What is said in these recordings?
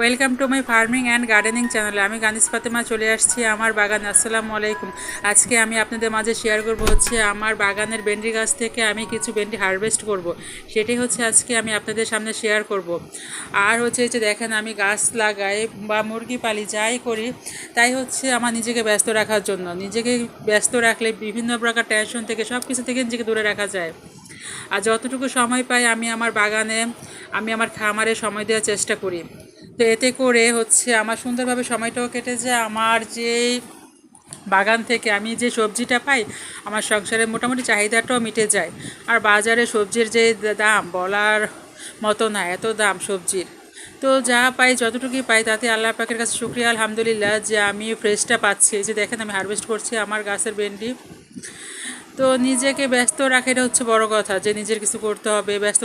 Welcome to my farming and gardening চ্যানেলে। আমি গানিস ফাতেমা, চলে আসছি আমার বাগান। আসসালামু আলাইকুম। আজকে আমি আপনাদের মাঝে শেয়ার করব হচ্ছে আমার বাগানের বেন্ডি গাছ থেকে আমি কিছু বেন্ডি হারভেস্ট করব। সেটি হচ্ছে আজকে আমি আপনাদের সামনে শেয়ার করব। আর হচ্ছে যে দেখেন আমি গাছ লাগাই বা মুরগি পালি, যাই করি, তাই হচ্ছে আমার নিজেকে ব্যস্ত রাখার জন্য। নিজেকে ব্যস্ত রাখলে বিভিন্ন প্রকার টেনশন থেকে সব কিছু থেকে নিজেকে দূরে রাখা যায়। আর যতটুকু সময় পাই আমি আমার বাগানে, আমি আমার খামারে সময় দেওয়ার চেষ্টা করি। তো এতে করে হচ্ছে আমার সুন্দরভাবে সময়টাও কেটে যায়। আমার যে বাগান থেকে আমি যে সবজিটা পাই, আমার সংসারের মোটামুটি চাহিদাটাও মিটে যায়। আর বাজারে সবজির যে দাম বলার মতো না, এত দাম সবজির। তো যা পাই, যতটুকুই পাই, তাতে আল্লাহ পাকের কাছে শুক্রিয়া, আলহামদুলিল্লাহ যে আমি ফ্রেশটা পাচ্ছি। যে দেখেন আমি হারভেস্ট করছি আমার গাছের ভেন্ডি। তো নিজেকে ব্যস্ত রাখা এটা হচ্ছে বড় কথা, যে নিজের কিছু করতে হবে, ব্যস্ত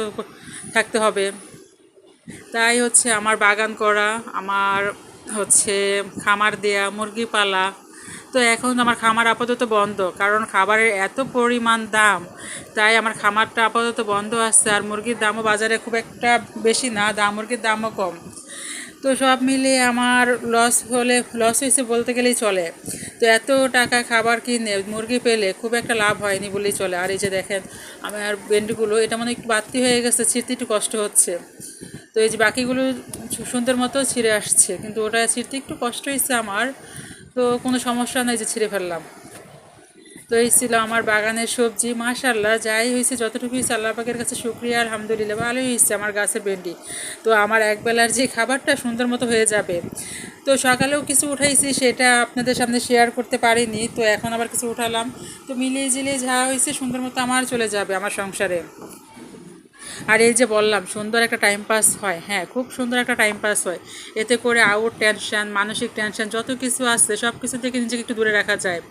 থাকতে হবে। তাই হচ্ছে আমার বাগান করা, আমার হচ্ছে খামার দেয়া মুরগি পালা। তো এখন আমার খামার আপাতত বন্ধ, কারণ খাবারের এত পরিমাণ দাম, তাই আমার খামারটা আপাতত বন্ধ আছে। আর মুরগির দামও বাজারে খুব একটা বেশি না দাম মুরগির দামও কম। তো সব মিলিয়ে আমার লস হলে লস হয়েছে বলতে গেলেই চলে। তো এত টাকা খাবার কিনে মুরগি পেলে খুব একটা লাভ হয়নি বলেই চলে। আর এই যে দেখেন, আমার ভেন্ডিগুলো, এটা মানে একটু বাড়তি হয়ে গেছে ছিঁড়তে একটু কষ্ট হচ্ছে। তো এই যে বাকিগুলো সুন্দর মতো ছিঁড়ে আসছে, কিন্তু ওটা ছিঁড়তে একটু কষ্ট হয়েছে আমার। তো কোনো সমস্যা নেই যে ছিঁড়ে ফেললাম। তো এই ছিল আমার বাগানের সবজি। মাশাল্লাহ যাই হয়েছে, যতটুকু হয়েছে আল্লাহ পাকের কাছে শুক্রিয়া, আলহামদুলিল্লাহ, ভালোই হয়েছে আমার গাছের ভেন্ডি। তো আমার একবেলার যে খাবারটা সুন্দর মতো হয়ে যাবে। তো সকালেও কিছু উঠাইছি, সেটা আপনাদের সামনে শেয়ার করতে পারিনি। তো এখন আবার কিছু উঠালাম। তো মিলিয়ে জিলিয়ে যা হয়েছে সুন্দর মতো আমার চলে যাবে, আমার সংসারে। আর এই যে বললাম, সুন্দর একটা টাইম পাস হয়। হ্যাঁ খুব সুন্দর একটা টাইম পাস হয়। এতে করে আউট টেনশন মানসিক টেনশন যত কিছু আসছে সব কিছু থেকে নিজেকে একটু দূরে রাখা যায়।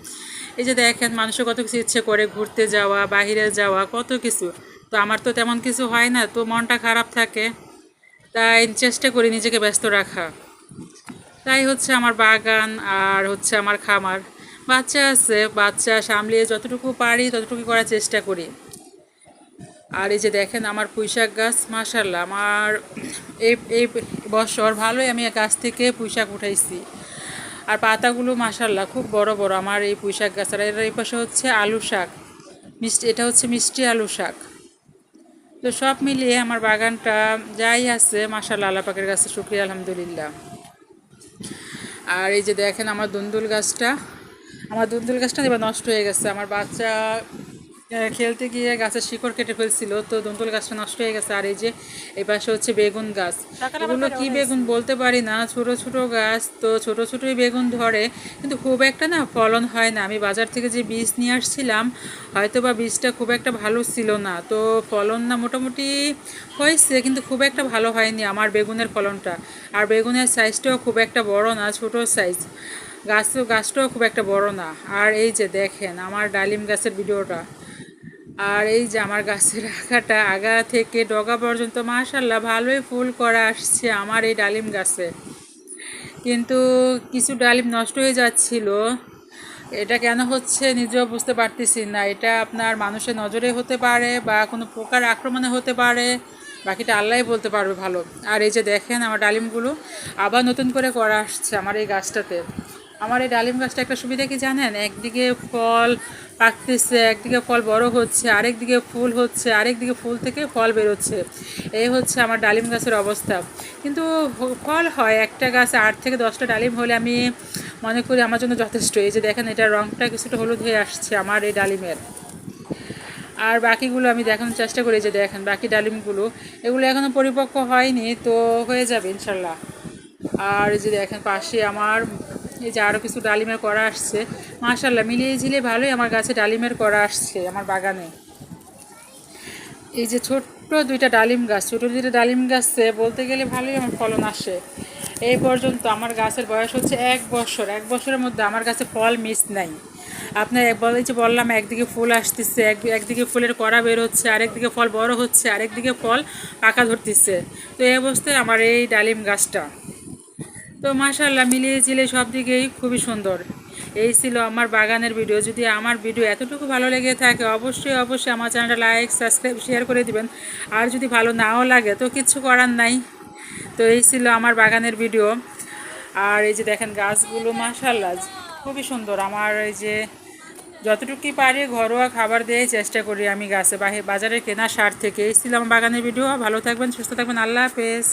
এই যে দেখেন, মানুষের কত কিছু ইচ্ছে করে ঘুরতে যাওয়া, বাহিরে যাওয়া, কত কিছু। তো আমার তো তেমন কিছু হয় না, তো মনটা খারাপ থাকে। তাই চেষ্টা করি নিজেকে ব্যস্ত রাখা। তাই হচ্ছে আমার বাগান আর হচ্ছে আমার খামার। বাচ্চা আছে, বাচ্চা সামলিয়ে যতটুকু পারি ততটুকু করার চেষ্টা করি। আর এই যে দেখেন আমার পুঁইশাক গাছ মাশাল্লাহ আমার এই এই বছর ভালোই আমি গাছ থেকে পুঁইশাক উঠাইছি। আর পাতাগুলো মাশাল্লাহ খুব বড় বড় আমার এই পুঁইশাক গাছ। আর এর এই পাশে হচ্ছে আলু শাক, মিষ্টি, এটা হচ্ছে মিষ্টি আলু শাক। তো সব মিলিয়ে আমার বাগানটা যাই আছে মাশাল্লাহ আল্লাহ পাকের কাছে শুক্রিয়া, আলহামদুলিল্লাহ। আর এই যে দেখেন আমার দুন্দুল গাছটা, আমার দুন্দুল গাছটা এবার নষ্ট হয়ে গেছে। আমার বাচ্চা খেলতে গিয়ে গাছের শিকড় কেটে ফেলছিল তো দন্তল গাছটা নষ্ট হয়ে গেছে। আর এই যে এই পাশে হচ্ছে বেগুন গাছ। এগুলো কি বেগুন বলতে পারি না ছোট ছোট গাছ তো ছোট ছোটই বেগুন ধরে। কিন্তু খুব একটা না ফলন হয় না। আমি বাজার থেকে যে বীজ নিয়ে আসছিলাম হয়তো বা বীজটা খুব একটা ভালো ছিল না। তো ফলন না মোটামুটি হয়েছে কিন্তু খুব একটা ভালো হয়নি আমার বেগুনের ফলনটা। আর বেগুনের সাইজটাও খুব একটা বড় না ছোট সাইজ গাছ গাছটাও খুব একটা বড় না। আর এই যে দেখেন আমার ডালিম গাছের ভিডিওটা। আর এই যে আমার গাছের আগাটা, আগা থেকে ডগা পর্যন্ত মাশাল্লাহ ভালোই ফুল করা আসছে আমার এই ডালিম গাছে। কিন্তু কিছু ডালিম নষ্ট হয়ে যাচ্ছিল। এটা কেন হচ্ছে নিজেও বুঝতে পারতেছি না। এটা আপনার মানুষের নজরে হতে পারে বা কোনো প্রকার আক্রমণে হতে পারে, বাকিটা আল্লাহ বলতে পারবে ভালো। আর এই যে দেখেন আমার ডালিমগুলো আবার নতুন করে করা আসছে আমার এই গাছটাতে। আমার এই ডালিম গাছটা একটা সুবিধা কি জানেন? একদিকে ফল পাকতেছে, একদিকে ফল বড় হচ্ছে আরেক দিকে ফুল হচ্ছে আরেক দিকে ফুল থেকে ফল বেরোচ্ছে। এই হচ্ছে আমার ডালিম গাছের অবস্থা। কিন্তু ফল হয় একটা গাছে আট থেকে দশটা ডালিম হলে আমি মনে করি আমার জন্য যথেষ্ট। এই যে দেখেন এটা রঙটা কিছুটা হলুদ হয়ে আসছে আমার এই ডালিমের। আর বাকিগুলো আমি দেখানোর চেষ্টা করি যে দেখেন, বাকি ডালিমগুলো। এগুলো এখনও পরিপক্ক হয়নি, তো হয়ে যাবে ইনশাল্লাহ। আর যে দেখেন, পাশে আমার এই যে আরও কিছু ডালিমের করা আসছে। মাশাল্লাহ মিলিয়ে ঝিলে ভালোই আমার গাছে ডালিমের করা আসছে আমার বাগানে। এই যে ছোট্ট দুইটা ডালিম গাছ, ছোটো দুইটা ডালিম গাছে বলতে গেলে ভালোই আমার ফলন আসে। এই পর্যন্ত আমার গাছের বয়স হচ্ছে এক বছর। এক বছরের মধ্যে আমার গাছে ফল মিস নাই। আপনার বলে যে বললাম, একদিকে ফুল আসতেছে, এক একদিকে ফুলের কড়া বের হচ্ছে, আরেকদিকে ফল বড় হচ্ছে, আরেকদিকে ফল পাকা ধরতেছে। তো এই অবস্থায় আমার এই ডালিম গাছটা। তো মাশাল্লাহ মিলিয়ে ঝিলে সব দিকেই খুবই সুন্দর। এই ছিল আমার বাগানের ভিডিও। যদি আমার ভিডিও এতটুকু ভালো লেগে থাকে, অবশ্যই অবশ্যই আমার চ্যানেলটা লাইক, সাবস্ক্রাইব, শেয়ার করে দিবেন। আর যদি ভালো নাও লাগে, তো কিছু করার নাই। তো এই ছিল আমার বাগানের ভিডিও। আর এই যে দেখেন গাছগুলো মাশাল্লাহ খুবই সুন্দর। আমার এই যে যতটুকুই পারি ঘরোয়া খাবার দিয়েই চেষ্টা করি আমি গাছে বাজারে কেনা সার থেকে এই ছিল আমার বাগানের ভিডিও। ভালো থাকবেন, সুস্থ থাকবেন। আল্লাহ হাফেজ।